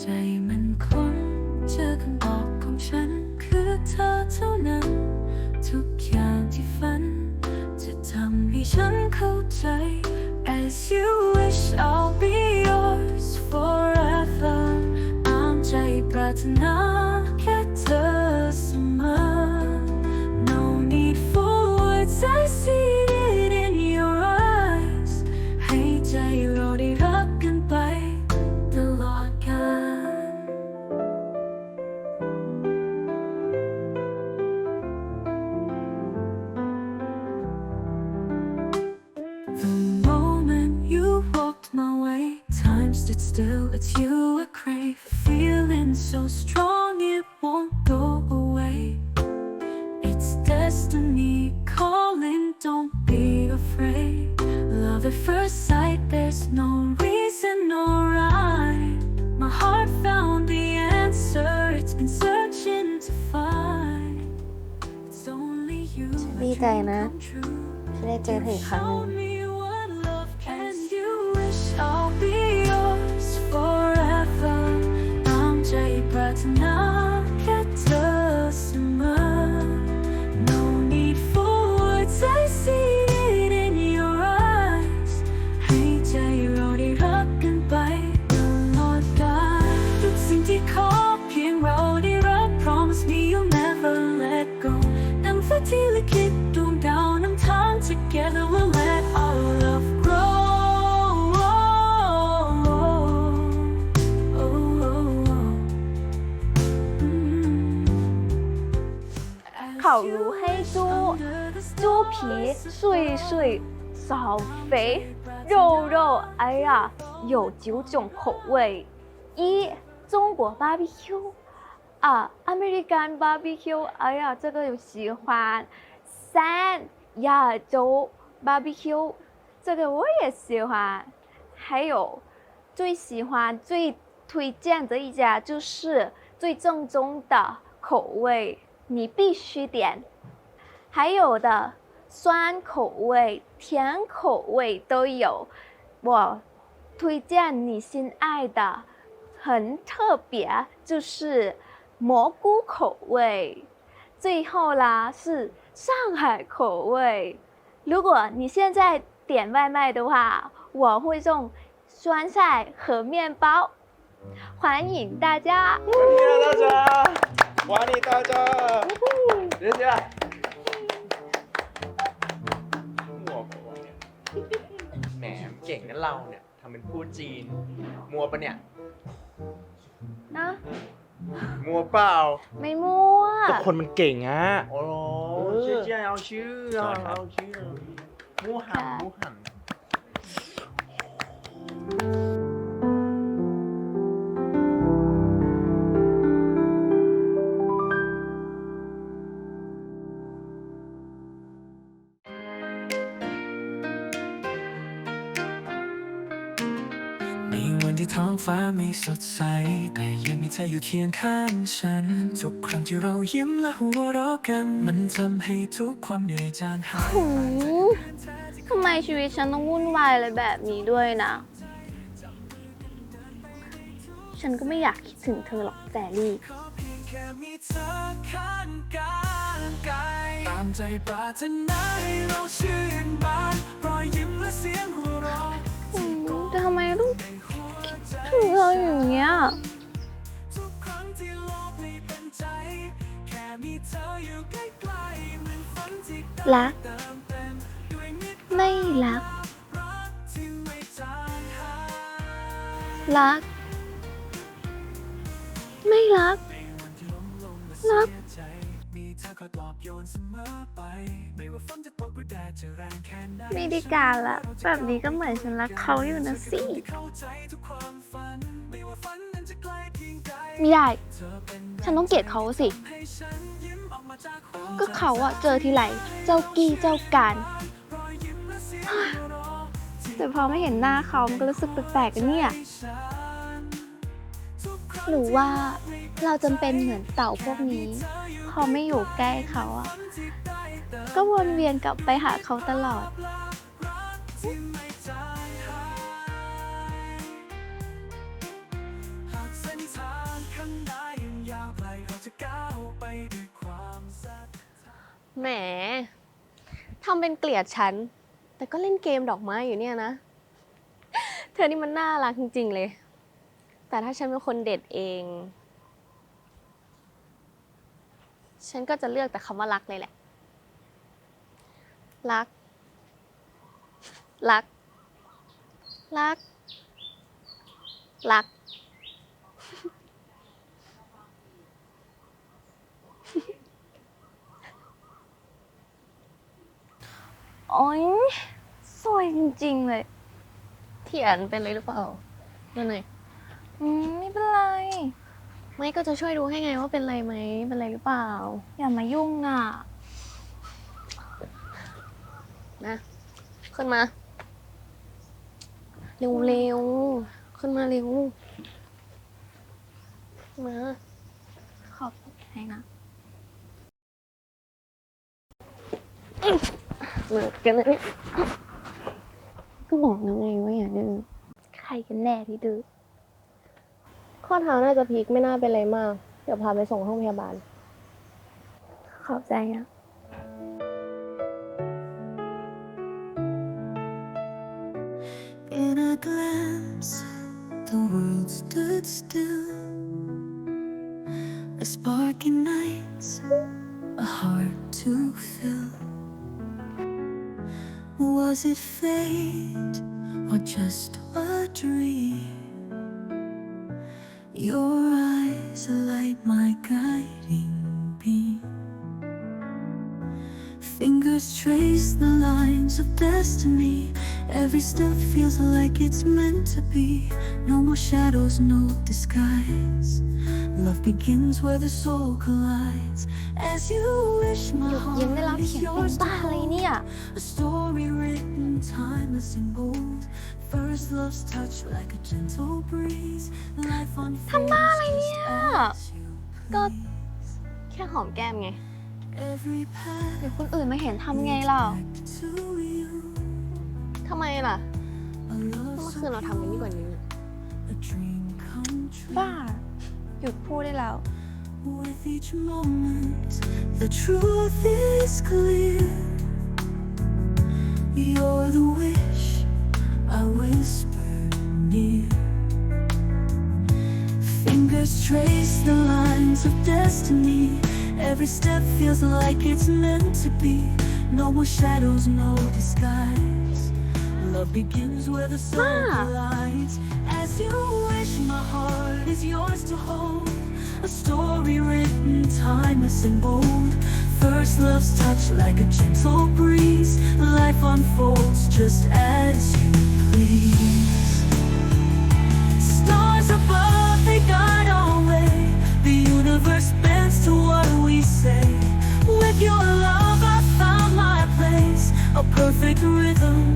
ใใจนะ come true. ที่ได้เจอเธออีกครั้งหนึ่ง 烤炉黑猪，猪皮碎碎，少肥，肉肉，哎呀，有九种口味。一中国 barbecue，啊，American barbecue，哎呀，这个有喜欢。三亚洲 barbecue，这个我也喜欢。还有最喜欢、最推荐的一家就是最正宗的口味，你必须点。还有的酸口味、甜口味都有，我推荐你心爱的，很特别，就是蘑菇口味。最后啦是上海口味。如果你现在点外卖的话，我会送酸菜和面包，欢迎大家！谢谢大家。 วันนี้大家เดี๋ยวเดี๋ยวมัวปะวะเนี่ยแหมเก่งนะเราเนี่ยทำเป็นพูดจีน มัวปะเนี่ย นะมัวเปล่าไม่มั่วก็คนมันเก่งอะโอ้โหเออชื่อเจียเอาชื่อใช่เอาครับเอาชื่อหมูหันหมูหันใน ฟ้าไม่สดใส แต่ยังมีเธออยู่เคียงข้างฉัน ทุกครั้งที่เรายิ้มและหัวเราะกัน มันทำให้ทุกความเหนื่อยจางหายหืมทำไมชีวิตฉันต้องวุ่นวายอะไรแบบนี้ด้วยนะ ฉันก็ไม่อยากคิดถึงเธอหรอกแจลี่ขอเพียงแค่มีเธอข้างกายกายตามใจปรารถนาให้เราชื่นบานรอยยิ้มและเสียงหัวเราะอืมแต่ทำไมต้องในหัวใจ ถึงเธออย่างเงี้ยทุกครั้งที่โลกไม่เป็นใจ แค่มีเธออยู่ใกล้ๆเหมือนฝันที่รัก เติมเต็มด้วยมิตรไม่รัก รักที่ไม่จางหาย รัก ไม่รัก รัก คอยปลอบโยนเสมอไป ไม่ว่าฝนจะตกหรือแดดจะแรงแค่ไหนไม่ได้การละแบบนี้ก็เหมือนฉันรักเขาอยู่นะสิ ที่เข้าใจทุกความฝัน ไม่ว่าฝันนั้นจะไกลเพียงใดไม่ได้ เธอเป็นฉันต้องเกลียดเขาสิ ให้ฉันยิ้มออกมาจากหัวก็เขาอะเจอทีไรเจ้ากี้เจ้าการ รอยยิ้มและเสียงหัวเราะที่แต่พอไม่เห็นหน้าเขามันก็รู้สึกแปลกๆกันเนี่ย ให้ฉันหรือว่าเราจำเป็นเหมือนเต่าพวกนี้ พอไม่อยู่ใกล้เขาอะก็วนเวียนกลับไปหาเขาตลอด แหม ทำเป็นเกลียดฉัน แต่ก็เล่นเกมดอกไม้อยู่เนี่ยนะ เธอนี่มันน่ารักจริง ๆ เลย แต่ถ้าฉันเป็นคนเด็ดเอง ฉันก็จะเลือกแต่คำว่ารักเลยแหละ รัก รัก รัก รัก โอ๊ยสวยจริงๆเลย เถียนเป็นเลยหรือเปล่าดูหน่อย อืมไม่เป็นไร ไม่ก็จะช่วยดูให้ไงว่าเป็นไรไหมเป็นไรหรือเปล่า อย่ามายุ่งอะ นะ ขึ้นมา เร็วเร็วๆขึ้นมาเร็วมาขอบให้นะเหมือนกันเลยก็บอกแล้วไงว่าอย่าดื้อใครกันแน่ที่ดื้อ ข้อเท้าน่าจะพลิกไม่น่าเป็นไรมาก เดี๋ยวพาไปส่งห้องพยาบาล ขอบใจนะ In a glance, the world stood still. A spark ignites, a heart to fill. Was it fate or just a dream? Your eyes light my guiding beam. Fingers trace the lines of destiny. Every step feels like it's meant to be. No more shadows, no disguise. Love begins where the soul collides. As you wish, my หยุดยิ้มได้แล้ว heart is เถียงเป็น yours to บ้าอะไร hold. เนี่ย A story written timeless and bold. First love's touch like a gentle breeze. Life unfolds just as you ก็ please. แค่หอมแก้มไง Every path เดี๋ยวคนอื่นมาเห็นทำไงล่ะ to you. ทำไมล่ะ A love เมื่อ so คืนเราทำกันดีกว่านี้ a dream come true. บ้า หยุดพูดได้แล้ว With each moment, the truth is clear. You're the wish of destiny. Every step feels like it's meant to be. No more shadows, no disguise. Love begins where the soul ah. collides. As you wish, my heart is yours to hold. A story written timeless and bold. First love's touch like a gentle breeze. Life unfolds just as you perfect rhythm,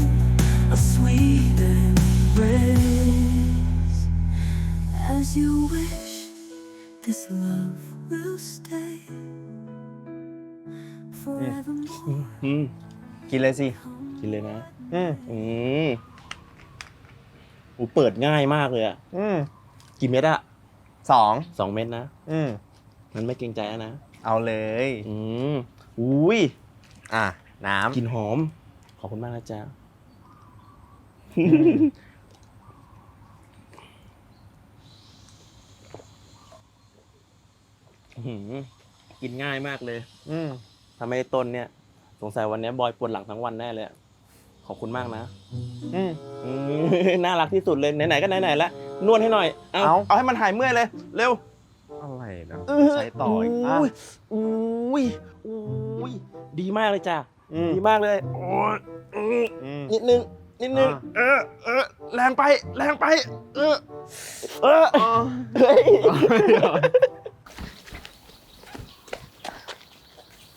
a sweet embrace. As you wish, this love will stay forevermore. อืมกินเลยสิ กินเลยนะ อืมอืมโอ้เปิดง่ายมากเลยอะอืมกี่เม็ดอะสองสองเม็ดนะ อืมมันไม่เกรงใจอะนะ เอาเลย อืมอุ้ย อะ น้กลิ่นหอมข อบคุณมากนะจ๊ะอื้อหือกินง่ายมากเลยำอืมถ้าไม่ได้ต้นเนี่ย สงสัยวันนี้บอยปวดหลังทั้งวันแน่เลยอะขอบคุณมากนะ อืมอืม น่ารักที่สุดเลย ไหนๆก็ไหนๆละนวดให้หน่อย เอาเอา เอาให้มันหายเมื่อยเลย เร็ว อะไรนะเออใช้ต่ออีกอะอุ้ยอุ้ยอุ้ยดีมากเลยจ้ะ อืม ดีมากเลย โอ้ย นิดนึง นิดนึงเออ เออ แรงไป แรงไป เออ เออ เฮ้ย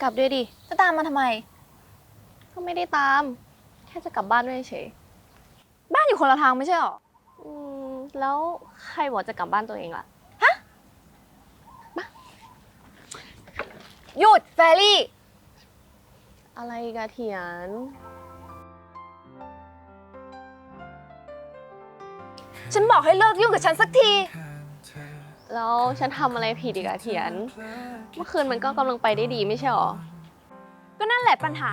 กลับด้วยดิ จะตามมาทำไม ก็ไม่ได้ตาม แค่จะกลับบ้านด้วยเฉย บ้านอยู่คนละทางไม่ใช่หรอ อืม แล้วใครบอกจะกลับบ้านตัวเองล่ะฮะมาหยุดแฟรี่ อะไรกะเถียน ฉันบอกให้เลิกยุ่งกับฉันสักที แล้วฉันทำอะไรผิดอีกอะเถียน เมื่อคืนมันก็กำลังไปได้ดีไม่ใช่หรอ ก็นั่นแหละปัญหา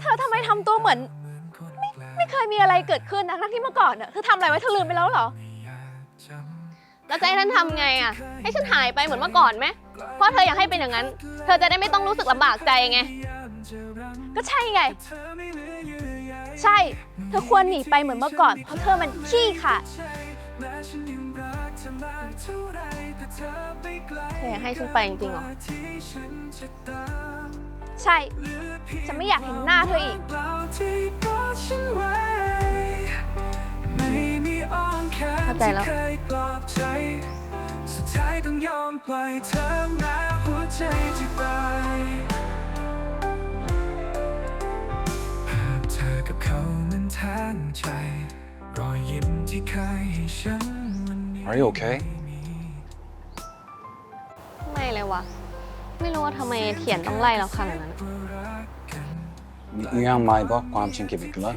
เธอทำไมทำตัวเหมือน ไม่ไม่เคยมีอะไรเกิดขึ้นนะทั้งที่เมื่อก่อนอะเธอทำอะไรไว้เธอลืมไปแล้วเหรอ แล้วจะให้ฉันทำไงอะให้ฉันหายไปเหมือนเมื่อก่อนไหมเพราะเธออยากให้เป็นอย่างนั้น เธอจะได้ไม่ต้องรู้สึกลำบากใจไง ก็ใช่ไง ใช่ เธอควรหนีไปเหมือนเมื่อก่อน เพราะเธอมันขี้ขลาดเธออยากให้ฉันไปจริงๆเหรอ ใช่ ฉันไม่อยากเห็นหน้าเธออีก เข้าใจแล้ว สุดท้ายต้องยอมปล่อยเธอแม้หัวใจจะตา แทนใจ รอยยิ้มที่เคยให้ฉันวันนี้ Are you okay? ไม่เลยวะไม่รู้ว่าทำไมเถียนต้องไล่เราขนาดนั้นนิยามหมายบอกความจริงเก็บอีกแล้ว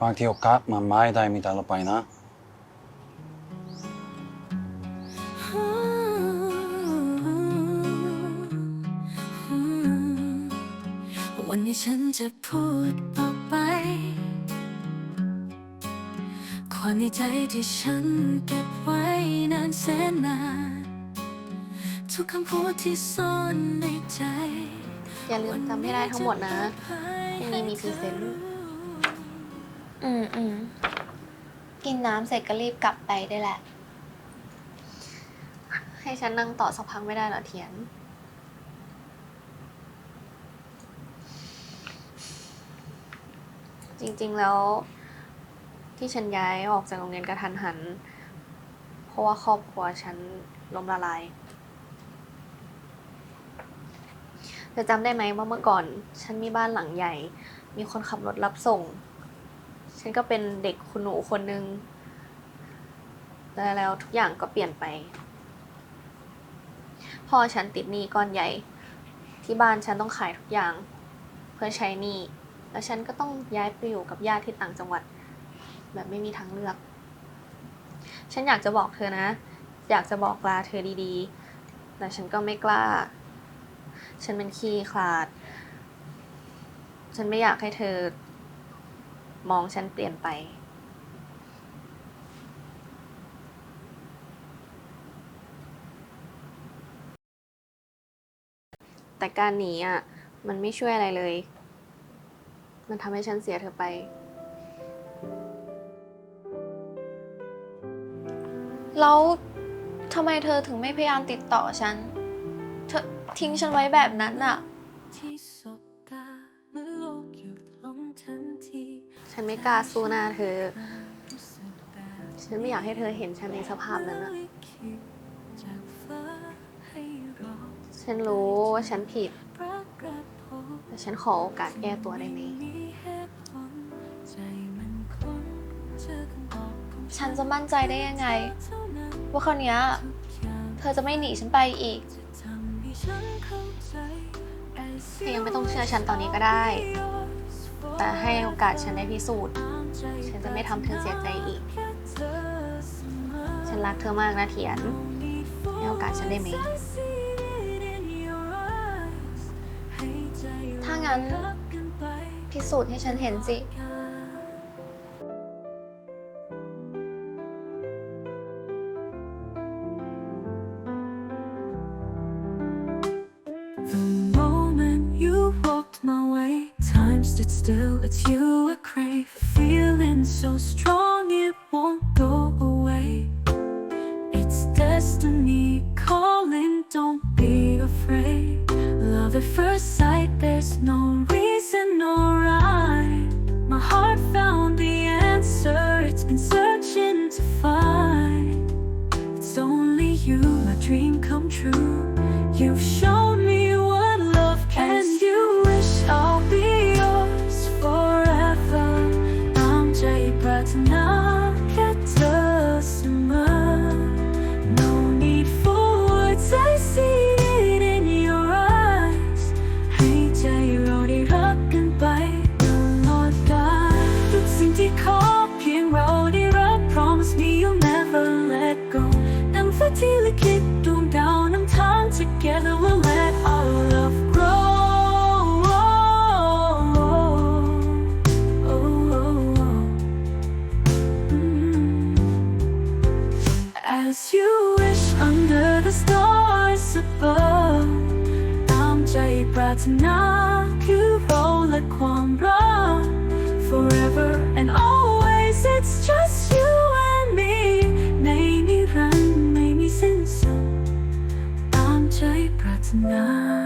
บางทีโอกาสมันไม่ได้มีตลอดไปนะ วันนี้ฉันจะพูดต่อไป ความในใจที่ฉันเก็บไว้นานแสนนานทุกคำพูดที่ซ่อนในใจ อย่าลืมจำให้ได้ทั้งหมดนะพรุ่งนี้มีพรีเซนต์อืมอืมกินน้ำเสร็จก็รีบกลับไปได้แหละ ให้ฉันนั่งต่อสักพักไม่ได้เหรอเถียน จริงๆแล้วที่ฉันย้ายออกจากโรงเรียนกระทันหัน เพราะว่าครอบครัวฉันล้มละลายจะจำได้ไหมว่าเมื่อก่อน ฉันมีบ้านหลังใหญ่ มีคนขับรถรับส่ง ฉันก็เป็นเด็กคุณหนูคนนึงแลแล้วทุกอย่างก็เปลี่ยนไป พ่อฉันติดหนี้ก้อนใหญ่ ที่บ้านฉันต้องขายทุกอย่าง เพื่อใช้หนี้ แล้วฉันก็ต้องย้ายไปอยู่กับญาติที่ต่างจังหวัด แบบไม่มีทางเลือก ฉันอยากจะบอกเธอนะ อยากจะบอกลาเธอดีๆ แต่ฉันก็ไม่กล้า ฉันเป็นขี้ขลาด ฉันไม่อยากให้เธอ มองฉันเปลี่ยนไป แต่การหนีอะ มันไม่ช่วยอะไรเลย มันทำให้ฉันเสียเธอไป แล้วทำไมเธอถึงไม่พยายามติดต่อฉัน เธอทิ้งฉันไว้แบบนั้นอะที่สบตาเมื่อโลกหยุดลงทันทีฉันไม่กล้าสู้หน้าเธอรู้สึกแบบฉันไม่อยากให้เธอเห็นฉันในสภาพนั้นอะจากฟ้าให้เราฉันรู้ว่าฉันผิดรักกระพบ แต่ฉันขอโอกาสแก้ตัวได้ไหม ฉันจะมั่นใจได้ยังไง ว่าคราวเนี้ยเธอจะไม่หนีฉันไปอีกเข้าใจเธอยังไม่ต้องเชื่อฉันตอนนี้ก็ได้ แต่ให้โอกาสฉันได้พิสูจน์ ฉันจะไม่ทำเธอเสียใจอีก ฉันรักเธอมากนะเถียนให้โอกาสฉันได้ไหมัน พิสูจน์ให้ฉันเห็นสิ the stars above ตามใจปรารถนาคือเราและความรัก Forever and always it's just you and me ในนิรันดร์ไม่มีสิ้นสุดตามใจปรารถนา